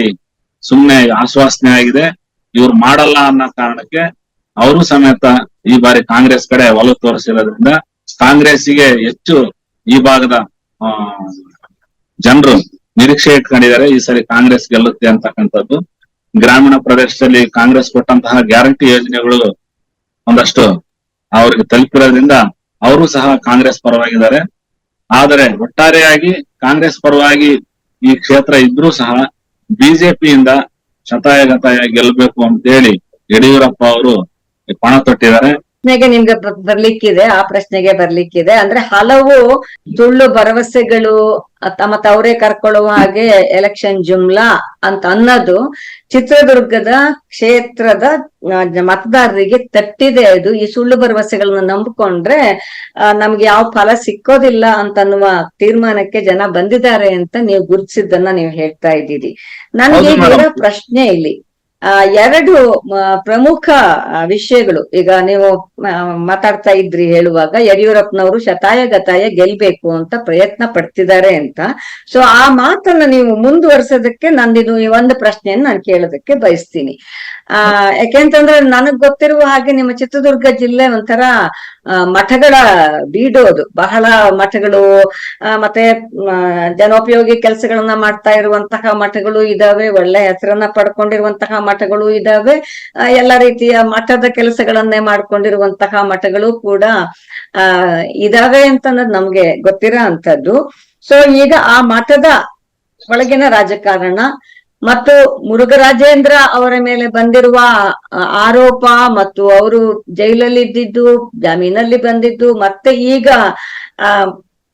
ಸುಮ್ನೆ ಆಶ್ವಾಸನೆ ಆಗಿದೆ. ಇವ್ರು ಮಾಡಲ್ಲ ಅನ್ನೋ ಕಾರಣಕ್ಕೆ ಅವರು ಸಮೇತ ಈ ಬಾರಿ ಕಾಂಗ್ರೆಸ್ ಕಡೆ ಒಲವು ತೋರಿಸಿರೋದ್ರಿಂದ ಕಾಂಗ್ರೆಸ್ಸಿಗೆ ಹೆಚ್ಚು ಈ ಭಾಗದ ಜನರು ನಿರೀಕ್ಷೆ ಇಟ್ಕೊಂಡಿದ್ದಾರೆ ಈ ಸರಿ ಕಾಂಗ್ರೆಸ್ ಗೆಲ್ಲುತ್ತೆ ಅಂತಕ್ಕಂಥದ್ದು. ಗ್ರಾಮೀಣ ಪ್ರದೇಶದಲ್ಲಿ ಕಾಂಗ್ರೆಸ್ ಕೊಟ್ಟಂತಹ ಗ್ಯಾರಂಟಿ ಯೋಜನೆಗಳು ಒಂದಷ್ಟು ಅವ್ರಿಗೆ ತಲುಪಿರೋದ್ರಿಂದ ಅವರು ಸಹ ಕಾಂಗ್ರೆಸ್ ಪರವಾಗಿದ್ದಾರೆ. ಆದರೆ ಒಟ್ಟಾರೆಯಾಗಿ ಕಾಂಗ್ರೆಸ್ ಪರವಾಗಿ ಈ ಕ್ಷೇತ್ರ ಇದ್ರೂ ಸಹ ಬಿಜೆಪಿಯಿಂದ ಶತಾಯಗತಾಯ ಗೆಲ್ಲಬೇಕು ಅಂತೇಳಿ ಯಡಿಯೂರಪ್ಪ ಅವರು ಪಣ ತೊಟ್ಟಿದ್ದಾರೆ. ಪ್ರಶ್ನೆಗೆ ನಿಮ್ಗೆ ಬರ್ಲಿಕ್ಕಿದೆ ಆ ಪ್ರಶ್ನೆಗೆ ಬರ್ಲಿಕ್ಕಿದೆ. ಅಂದ್ರೆ ಹಲವು ಸುಳ್ಳು ಭರವಸೆಗಳು ತಮ್ಮ ತವರೇ ಅವರೇ ಕರ್ಕೊಳ್ಳುವ ಹಾಗೆ ಎಲೆಕ್ಷನ್ ಜುಮ್ಲಾ ಅಂತ ಅನ್ನೋದು ಚಿತ್ರದುರ್ಗದ ಕ್ಷೇತ್ರದ ಮತದಾರರಿಗೆ ತಟ್ಟಿದೆ ಅದು. ಈ ಸುಳ್ಳು ಭರವಸೆಗಳನ್ನ ನಂಬಿಕೊಂಡ್ರೆ ನಮ್ಗೆ ಯಾವ ಫಲ ಸಿಕ್ಕೋದಿಲ್ಲ ಅಂತ ಅನ್ನುವ ತೀರ್ಮಾನಕ್ಕೆ ಜನ ಬಂದಿದ್ದಾರೆ ಅಂತ ನೀವು ಗುರುತಿಸಿದ್ದನ್ನ ನೀವು ಹೇಳ್ತಾ ಇದ್ದೀರಿ. ನನ್ಗೆ ಈಗ ಪ್ರಶ್ನೆ ಇಲ್ಲಿ. ಎರಡು ಪ್ರಮುಖ ವಿಷಯಗಳು. ಈಗ ನೀವು ಮಾತಾಡ್ತಾ ಇದ್ರಿ ಹೇಳುವಾಗ ಯಡಿಯೂರಪ್ಪನವರು ಶತಾಯ ಗತಾಯ ಗೆಲ್ಬೇಕು ಅಂತ ಪ್ರಯತ್ನ ಪಡ್ತಿದ್ದಾರೆ ಅಂತ. ಸೊ ಆ ಮಾತನ್ನ ನೀವು ಮುಂದುವರ್ಸೋದಕ್ಕೆ ನಂದಿದು ಈ ಒಂದು ಪ್ರಶ್ನೆಯನ್ನು ನಾನು ಕೇಳೋದಕ್ಕೆ ಬಯಸ್ತೀನಿ. ಆ, ಯಾಕೆಂತಂದ್ರೆ ನನಗ್ ಗೊತ್ತಿರುವ ಹಾಗೆ ನಿಮ್ಮ ಚಿತ್ರದುರ್ಗ ಜಿಲ್ಲೆ ಒಂಥರ ಮಠಗಳ ಬೀಡೋದು ಬಹಳ ಮಠಗಳು ಮತ್ತೆ ಜನೋಪಯೋಗಿ ಕೆಲಸಗಳನ್ನ ಮಾಡ್ತಾ ಇರುವಂತಹ ಮಠಗಳು ಇದಾವೆ. ಒಳ್ಳೆ ಹೆಸರನ್ನ ಪಡ್ಕೊಂಡಿರುವಂತಹ ಮಠಗಳು ಇದಾವೆ. ಎಲ್ಲ ರೀತಿಯ ಮಠದ ಕೆಲಸಗಳನ್ನೇ ಮಾಡ್ಕೊಂಡಿರುವಂತಹ ಮಠಗಳು ಕೂಡ, ಆ, ಇದಾವೆ ಅಂತ ನಮ್ಗೆ ಗೊತ್ತಿರೋ ಅಂತದ್ದು ಸೊ ಈಗ ಆ ಮಠದ ಒಳಗಿನ ರಾಜಕಾರಣ ಮತ್ತು ಮುರುಘರಾಜೇಂದ್ರ ಅವರ ಮೇಲೆ ಬಂದಿರುವ ಆರೋಪ ಮತ್ತು ಅವರು ಜೈಲಲ್ಲಿ ಇದ್ದಿದ್ದು ಜಾಮೀನಲ್ಲಿ ಬಂದಿದ್ದು, ಮತ್ತೆ ಈಗ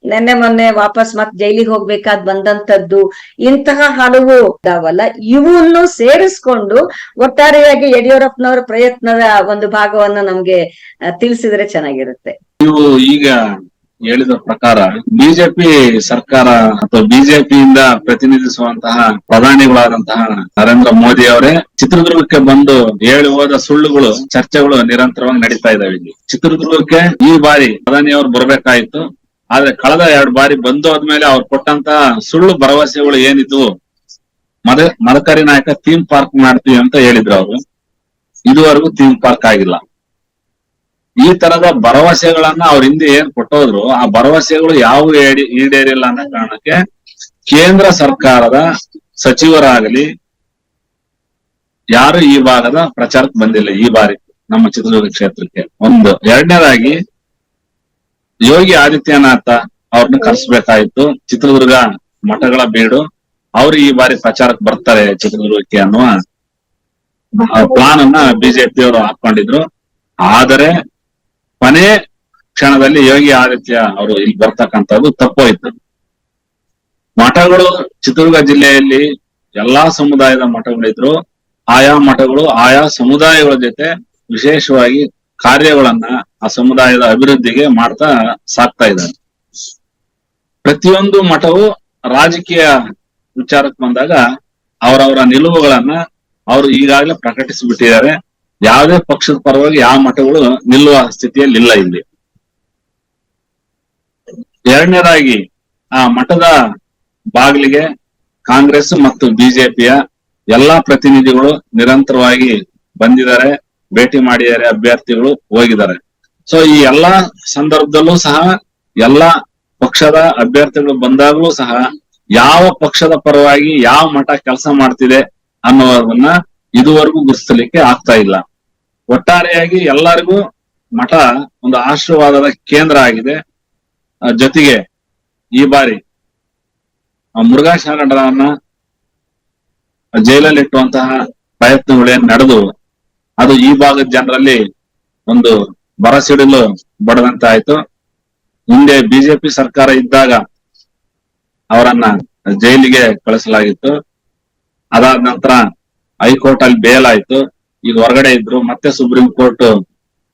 ನೆನ್ನೆ ಮೊನ್ನೆ ವಾಪಸ್ ಮತ್ತೆ ಜೈಲಿಗೆ ಹೋಗ್ಬೇಕಾದ್ ಬಂದಂತದ್ದು, ಇಂತಹ ಹಲವು ಇದಾವಲ್ಲ, ಇವನ್ನು ಸೇರಿಸ್ಕೊಂಡು ಒಟ್ಟಾರೆಯಾಗಿ ಯಡಿಯೂರಪ್ಪನವರ ಪ್ರಯತ್ನದ ಒಂದು ಭಾಗವನ್ನ ನಮ್ಗೆ ತಿಳಿಸಿದ್ರೆ ಚೆನ್ನಾಗಿರುತ್ತೆ. ನೀವು ಈಗ ಹೇಳಿದ ಪ್ರಕಾರ ಬಿಜೆಪಿ ಸರ್ಕಾರ ಅಥವಾ ಬಿಜೆಪಿಯಿಂದ ಪ್ರತಿನಿಧಿಸುವಂತಹ ಪ್ರಧಾನಿಗಳಾದಂತಹ ನರೇಂದ್ರ ಮೋದಿ ಅವರೇ ಚಿತ್ರದುರ್ಗಕ್ಕೆ ಬಂದು ಹೇಳಿ ಹೋದ ಸುಳ್ಳುಗಳು, ಚರ್ಚೆಗಳು ನಿರಂತರವಾಗಿ ನಡೀತಾ ಇದಾವೆ ಇಲ್ಲಿ. ಚಿತ್ರದುರ್ಗಕ್ಕೆ ಈ ಬಾರಿ ಪ್ರಧಾನಿ ಅವರು ಬರ್ಬೇಕಾಯ್ತು. ಆದ್ರೆ ಕಳೆದ ಎರಡು ಬಾರಿ ಬಂದು ಆದ್ಮೇಲೆ ಅವ್ರು ಕೊಟ್ಟಂತ ಸುಳ್ಳು ಭರವಸೆಗಳು ಏನಿದ್ವು? ಮದ ಮದಕರಿ ನಾಯಕ ಥೀಮ್ ಪಾರ್ಕ್ ಮಾಡ್ತೀವಿ ಅಂತ ಹೇಳಿದ್ರು ಅವರು. ಇದುವರೆಗೂ ಥೀಮ್ ಪಾರ್ಕ್ ಆಗಿಲ್ಲ. ಈ ತರದ ಭರವಸೆಗಳನ್ನ ಅವ್ರ ಹಿಂದೆ ಏನ್ ಕೊಟ್ಟೋದ್ರು, ಆ ಭರವಸೆಗಳು ಯಾವ ಈಡೇ- ಈಡೇರಿಲ್ಲ ಅನ್ನೋ ಕಾರಣಕ್ಕೆ ಕೇಂದ್ರ ಸರ್ಕಾರದ ಸಚಿವರಾಗಲಿ ಯಾರು ಈ ಭಾಗದ ಪ್ರಚಾರಕ್ಕೆ ಬಂದಿಲ್ಲ, ಈ ಬಾರಿ ನಮ್ಮ ಚಿತ್ರದುರ್ಗ ಕ್ಷೇತ್ರಕ್ಕೆ. ಒಂದು, ಎರಡನೇದಾಗಿ ಯೋಗಿ ಆದಿತ್ಯನಾಥ ಅವ್ರನ್ನ ಕರೆಸ್ಬೇಕಾಯ್ತು. ಚಿತ್ರದುರ್ಗ ಮಠಗಳ ಬೀಡು, ಅವ್ರು ಈ ಬಾರಿ ಪ್ರಚಾರಕ್ಕೆ ಬರ್ತಾರೆ ಚಿತ್ರದುರ್ಗಕ್ಕೆ ಅನ್ನುವ ಪ್ಲಾನ್ ಅನ್ನ ಬಿಜೆಪಿಯವರು ಹಾಕೊಂಡಿದ್ರು. ಆದರೆ ಕೊನೆ ಕ್ಷಣದಲ್ಲಿ ಯೋಗಿ ಆದಿತ್ಯ ಅವರು ಇಲ್ಲಿ ಬರ್ತಕ್ಕಂಥದ್ದು ತಪ್ಪೋಯ್ತು ಮಠಗಳು ಚಿತ್ರದುರ್ಗ ಜಿಲ್ಲೆಯಲ್ಲಿ ಎಲ್ಲಾ ಸಮುದಾಯದ ಮಠಗಳಿದ್ರು ಆಯಾ ಮಠಗಳು ಆಯಾ ಸಮುದಾಯಗಳ ಜೊತೆ ವಿಶೇಷವಾಗಿ ಕಾರ್ಯಗಳನ್ನ ಆ ಸಮುದಾಯದ ಅಭಿವೃದ್ಧಿಗೆ ಮಾಡ್ತಾ ಸಾಕ್ತಾ ಇದ್ದಾರೆ. ಪ್ರತಿಯೊಂದು ಮಠವು ರಾಜಕೀಯ ವಿಚಾರಕ್ಕೆ ಬಂದಾಗ ಅವರವರ ನಿಲುವುಗಳನ್ನ ಅವರು ಈಗಾಗಲೇ ಪ್ರಕಟಿಸಿಬಿಟ್ಟಿದ್ದಾರೆ. ಯಾವುದೇ ಪಕ್ಷದ ಪರವಾಗಿ ಯಾವ ಮಠಗಳು ನಿಲ್ಲುವ ಸ್ಥಿತಿಯಲ್ಲಿ ಇಲ್ಲ ಇಲ್ಲಿ. ಎರಡನೇದಾಗಿ, ಆ ಮಠದ ಬಾಗಿಲಿಗೆ ಕಾಂಗ್ರೆಸ್ ಮತ್ತು ಬಿಜೆಪಿಯ ಎಲ್ಲಾ ಪ್ರತಿನಿಧಿಗಳು ನಿರಂತರವಾಗಿ ಬಂದಿದ್ದಾರೆ, ಭೇಟಿ ಮಾಡಿದ್ದಾರೆ, ಅಭ್ಯರ್ಥಿಗಳು ಹೋಗಿದ್ದಾರೆ. ಸೊ ಈ ಎಲ್ಲಾ ಸಂದರ್ಭದಲ್ಲೂ ಸಹ ಎಲ್ಲಾ ಪಕ್ಷದ ಅಭ್ಯರ್ಥಿಗಳು ಬಂದಾಗಲೂ ಸಹ ಯಾವ ಪಕ್ಷದ ಪರವಾಗಿ ಯಾವ ಮಠ ಕೆಲಸ ಮಾಡ್ತಿದೆ ಅನ್ನೋದನ್ನ ಇದುವರೆಗೂ ಗುರುತಿಸಲಿಕ್ಕೆ ಆಗ್ತಾ ಇಲ್ಲ. ಒಟ್ಟಾರೆಯಾಗಿ ಎಲ್ಲರಿಗೂ ಮಠ ಒಂದು ಆಶೀರ್ವಾದದ ಕೇಂದ್ರ ಆಗಿದೆ. ಜೊತೆಗೆ ಈ ಬಾರಿ ಮುರುಘಾ ಶರಣರನ್ನ ಜೈಲಲ್ಲಿ ಇಟ್ಟುವಂತಹ ನಡೆದು, ಅದು ಈ ಭಾಗದ ಜನರಲ್ಲಿ ಒಂದು ಬರಸಿಡಿಲು ಬಡದಂತಾಯ್ತು. ಹಿಂದೆ ಬಿಜೆಪಿ ಸರ್ಕಾರ ಇದ್ದಾಗ ಅವರನ್ನ ಜೈಲಿಗೆ ಕಳಿಸಲಾಗಿತ್ತು. ಅದಾದ ನಂತರ ಹೈಕೋರ್ಟ್ ಅಲ್ಲಿ ಬೇಲ್ ಆಯ್ತು ಈಗ ಹೊರಗಡೆ ಇದ್ರು, ಮತ್ತೆ ಸುಪ್ರೀಂ ಕೋರ್ಟ್,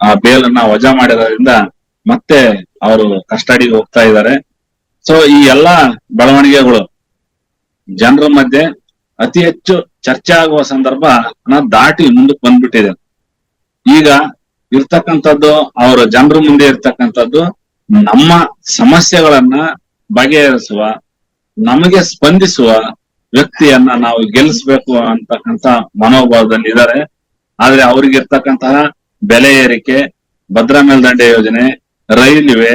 ಆ ಬೇಲ್ ಅನ್ನ ವಜಾ ಮಾಡಿರೋದ್ರಿಂದ ಮತ್ತೆ ಅವರು ಕಸ್ಟಡಿಗೆ ಹೋಗ್ತಾ ಇದ್ದಾರೆ. ಸೊ ಈ ಎಲ್ಲಾ ಬೆಳವಣಿಗೆಗಳು ಜನರ ಮಧ್ಯೆ ಅತಿ ಹೆಚ್ಚು ಚರ್ಚೆ ಆಗುವ ಸಂದರ್ಭ ದಾಟಿ ಮುಂದಕ್ಕೆ ಬಂದ್ಬಿಟ್ಟಿದೆ. ಈಗ ಇರ್ತಕ್ಕಂಥದ್ದು, ಅವರ ಜನರ ಮುಂದೆ ಇರ್ತಕ್ಕಂಥದ್ದು ನಮ್ಮ ಸಮಸ್ಯೆಗಳನ್ನ ಬಗೆಹರಿಸುವ, ನಮಗೆ ಸ್ಪಂದಿಸುವ ವ್ಯಕ್ತಿಯನ್ನ ನಾವು ಗೆಲ್ಲಿಸ್ಬೇಕು ಅಂತಕ್ಕಂಥ ಮನೋಭಾವದಲ್ಲಿ ಇದ್ದಾರೆ ಆದ್ರೆ ಅವ್ರಿಗೆ ಇರ್ತಕ್ಕಂತಹ ಬೆಲೆ ಏರಿಕೆ, ಭದ್ರಾ ಮೇಲ್ದಂಡೆ ಯೋಜನೆ ರೈಲ್ವೆ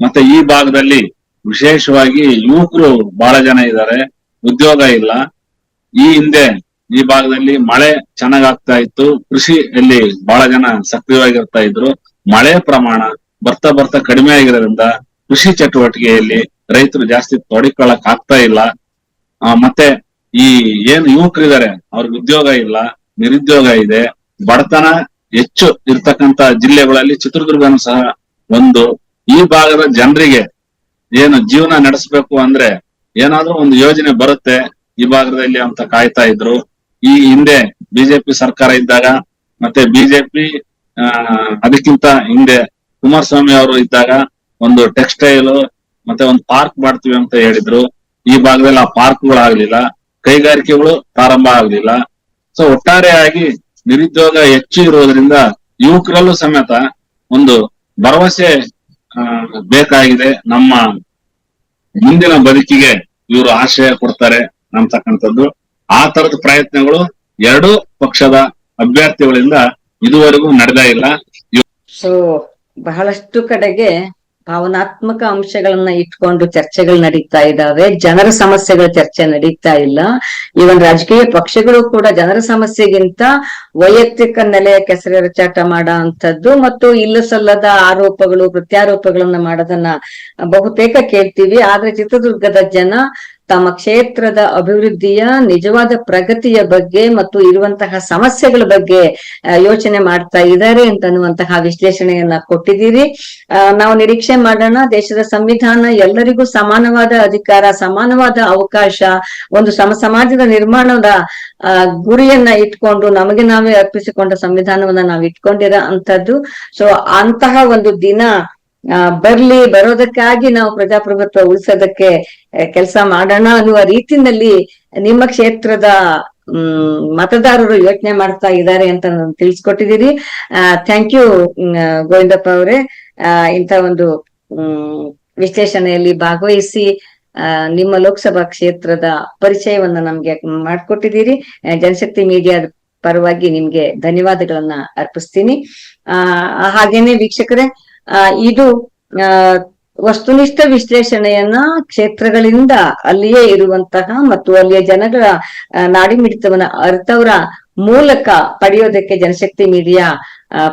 ಮತ್ತೆ ಈ ಭಾಗದಲ್ಲಿ ವಿಶೇಷವಾಗಿ ಯುವಕರು ಬಹಳ ಜನ ಇದ್ದಾರೆ, ಉದ್ಯೋಗ ಇಲ್ಲ. ಈ ಹಿಂದೆ ಈ ಭಾಗದಲ್ಲಿ ಮಳೆ ಚೆನ್ನಾಗಾಗ್ತಾ ಇತ್ತು, ಕೃಷಿಯಲ್ಲಿ ಬಹಳ ಜನ ಸಕ್ರಿಯವಾಗಿರ್ತಾ ಇದ್ರು. ಮಳೆ ಪ್ರಮಾಣ ಬರ್ತಾ ಬರ್ತಾ ಕಡಿಮೆ ಆಗಿರೋದ್ರಿಂದ ಕೃಷಿ ಚಟುವಟಿಕೆಯಲ್ಲಿ ರೈತರು ಜಾಸ್ತಿ ತೊಡಕೊಳ್ಳಕ್ ಆಗ್ತಾ ಇಲ್ಲ. ಮತ್ತೆ ಈ ಏನ್ ಯುವಕರಿದ್ದಾರೆ, ಅವ್ರಿಗೆ ಉದ್ಯೋಗ ಇಲ್ಲ ನಿರುದ್ಯೋಗ ಇದೆ. ಬಡತನ ಹೆಚ್ಚು ಇರ್ತಕ್ಕಂತ ಜಿಲ್ಲೆಗಳಲ್ಲಿ ಚಿತ್ರದುರ್ಗನು ಸಹ ಒಂದು. ಈ ಭಾಗದ ಜನರಿಗೆ ಏನು ಜೀವನ ನಡೆಸಬೇಕು ಅಂದ್ರೆ ಏನಾದ್ರೂ ಒಂದು ಯೋಜನೆ ಬರುತ್ತೆ. ಈ ಭಾಗದಲ್ಲಿ ಅಂತ ಕಾಯ್ತಾ ಇದ್ರು. ಈ ಹಿಂದೆ ಬಿಜೆಪಿ ಸರ್ಕಾರ ಇದ್ದಾಗ ಮತ್ತೆ ಬಿಜೆಪಿ ಅದಕ್ಕಿಂತ ಹಿಂದೆ ಕುಮಾರಸ್ವಾಮಿ ಅವರು ಇದ್ದಾಗ ಒಂದು ಟೆಕ್ಸ್ಟೈಲ್ ಮತ್ತೆ ಒಂದು ಪಾರ್ಕ್ ಮಾಡ್ತೀವಿ ಅಂತ ಹೇಳಿದ್ರು. ಈ ಭಾಗದಲ್ಲಿ ಆ ಪಾರ್ಕ್ಗಳು ಆಗ್ಲಿಲ್ಲ ಕೈಗಾರಿಕೆಗಳು ಪ್ರಾರಂಭ ಆಗ್ಲಿಲ್ಲ. ಸೊ ಒಟ್ಟಾರೆಯಾಗಿ ನಿರುದ್ಯೋಗ ಹೆಚ್ಚು ಇರುವುದರಿಂದ ಯುವಕರಲ್ಲೂ ಸಮೇತ ಒಂದು ಭರವಸೆ ಬೇಕಾಗಿದೆ. ನಮ್ಮ ಮುಂದಿನ ಬದುಕಿಗೆ ಇವರು ಆಶಯ ಕೊಡ್ತಾರೆ ಅಂತಕ್ಕಂಥದ್ದು ಆ ತರದ ಪ್ರಯತ್ನಗಳು ಎರಡೂ ಪಕ್ಷದ ಅಭ್ಯರ್ಥಿಗಳಿಂದ ಇದುವರೆಗೂ ನಡೆದ ಇಲ್ಲ. ಸೊ ಬಹಳಷ್ಟು ಕಡೆಗೆ ಭಾವನಾತ್ಮಕ ಅಂಶಗಳನ್ನ ಇಟ್ಕೊಂಡು ಚರ್ಚೆಗಳು ನಡೀತಾ ಇದ್ದಾವೆ. ಜನರ ಸಮಸ್ಯೆಗಳ ಚರ್ಚೆ ನಡೀತಾ ಇಲ್ಲ. ಇವನ್ ರಾಜಕೀಯ ಪಕ್ಷಗಳು ಕೂಡ ಜನರ ಸಮಸ್ಯೆಗಿಂತ ವೈಯಕ್ತಿಕ ನೆಲೆಯ ಕೆಸರೆರಚಾಟ ಮಾಡೋ ಅಂತದ್ದು ಮತ್ತು ಇಲ್ಲ ಸಲ್ಲದ ಆರೋಪಗಳು, ಪ್ರತ್ಯಾರೋಪಗಳನ್ನ ಮಾಡೋದನ್ನ ಬಹುತೇಕ ಕೇಳ್ತೀವಿ. ಆದ್ರೆ ಚಿತ್ರದುರ್ಗದ ಜನ ತಮ್ಮ ಕ್ಷೇತ್ರದ ಅಭಿವೃದ್ಧಿಯ ನಿಜವಾದ ಪ್ರಗತಿಯ ಬಗ್ಗೆ ಮತ್ತು ಇರುವಂತಹ ಸಮಸ್ಯೆಗಳ ಬಗ್ಗೆ ಯೋಚನೆ ಮಾಡ್ತಾ ಇದ್ದಾರೆ ಅಂತನ್ನುವಂತಹ ವಿಶ್ಲೇಷಣೆಯನ್ನ ಕೊಟ್ಟಿದ್ದೀರಿ. ನಾವು ನಿರೀಕ್ಷೆ ಮಾಡೋಣ. ದೇಶದ ಸಂವಿಧಾನ ಎಲ್ಲರಿಗೂ ಸಮಾನವಾದ ಅಧಿಕಾರ, ಸಮಾನವಾದ ಅವಕಾಶ, ಒಂದು ಸಮ ಸಮಾಜದ ನಿರ್ಮಾಣದ ಗುರಿಯನ್ನ ಇಟ್ಕೊಂಡು ನಮಗೆ ನಾವೇ ಅರ್ಪಿಸಿಕೊಂಡ ಸಂವಿಧಾನವನ್ನ ನಾವು ಇಟ್ಕೊಂಡಿರೋ ಅಂತದ್ದು ಸೊ ಅಂತಹ ಒಂದು ದಿನ ಬರ್ಲಿ, ಬರೋದಕ್ಕಾಗಿ ನಾವು ಪ್ರಜಾಪ್ರಭುತ್ವ ಉಳಿಸೋದಕ್ಕೆ ಕೆಲಸ ಮಾಡೋಣ ಅನ್ನುವ ರೀತಿನಲ್ಲಿ ನಿಮ್ಮ ಕ್ಷೇತ್ರದ, ಹ್ಮ್, ಮತದಾರರು ಯೋಚನೆ ಮಾಡ್ತಾ ಇದ್ದಾರೆ ಅಂತ ತಿಳಿಸ್ಕೊಟ್ಟಿದ್ದೀರಿ ಥ್ಯಾಂಕ್ ಯು ಗೋವಿಂದಪ್ಪ ಅವರೇ. ಇಂಥ ಒಂದು ವಿಶ್ಲೇಷಣೆಯಲ್ಲಿ ಭಾಗವಹಿಸಿ ನಿಮ್ಮ ಲೋಕಸಭಾ ಕ್ಷೇತ್ರದ ಪರಿಚಯವನ್ನು ನಮ್ಗೆ ಮಾಡಿಕೊಟ್ಟಿದ್ದೀರಿ ಜನಶಕ್ತಿ ಮೀಡಿಯಾದ ಪರವಾಗಿ ನಿಮ್ಗೆ ಧನ್ಯವಾದಗಳನ್ನ ಅರ್ಪಿಸ್ತೀನಿ. ಆ ಹಾಗೇನೆ ವೀಕ್ಷಕರೇ ಇದು ವಸ್ತುನಿಷ್ಠ ವಿಶ್ಲೇಷಣೆಯನ್ನ ಕ್ಷೇತ್ರಗಳಿಂದ ಅಲ್ಲಿಯೇ ಇರುವಂತಹ ಮತ್ತು ಅಲ್ಲಿಯ ಜನಗಳ ನಾಡಿ ನಾಡಿಮಿಡಿತವನ್ನ ಅರ್ಥವರ ಮೂಲಕ ಪಡೆಯೋದಕ್ಕೆ ಜನಶಕ್ತಿ ಮೀಡಿಯಾ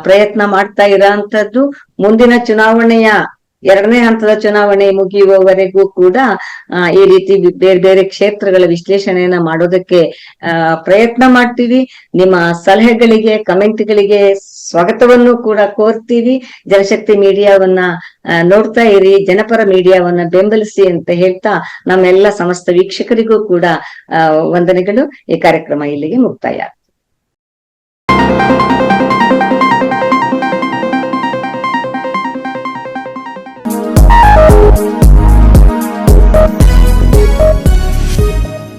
ಪ್ರಯತ್ನ ಮಾಡ್ತಾ ಇರೋಂಥದ್ದು ಮುಂದಿನ ಚುನಾವಣೆಯ ಎರಡನೇ ಹಂತದ ಚುನಾವಣೆ ಮುಗಿಯುವವರೆಗೂ ಕೂಡ ಈ ರೀತಿ ಬೇರೆ ಬೇರೆ ಕ್ಷೇತ್ರಗಳ ವಿಶ್ಲೇಷಣೆಯನ್ನ ಮಾಡೋದಕ್ಕೆ ಪ್ರಯತ್ನ ಮಾಡ್ತೀವಿ. ನಿಮ್ಮ ಸಲಹೆಗಳಿಗೆ, ಕಮೆಂಟ್ಗಳಿಗೆ ಸ್ವಾಗತವನ್ನು ಕೂಡ ಕೋರ್ತೀವಿ. ಜನಶಕ್ತಿ ಮೀಡಿಯಾವನ್ನ ನೋಡ್ತಾ ಇರಿ, ಜನಪರ ಮೀಡಿಯಾವನ್ನ ಬೆಂಬಲಿಸಿ ಅಂತ ಹೇಳ್ತಾ ನಮ್ಮೆಲ್ಲ ಸಮಸ್ತ ವೀಕ್ಷಕರಿಗೂ ಕೂಡ ವಂದನೆಗಳು. ಈ ಕಾರ್ಯಕ್ರಮ ಇಲ್ಲಿಗೆ ಮುಕ್ತಾಯ.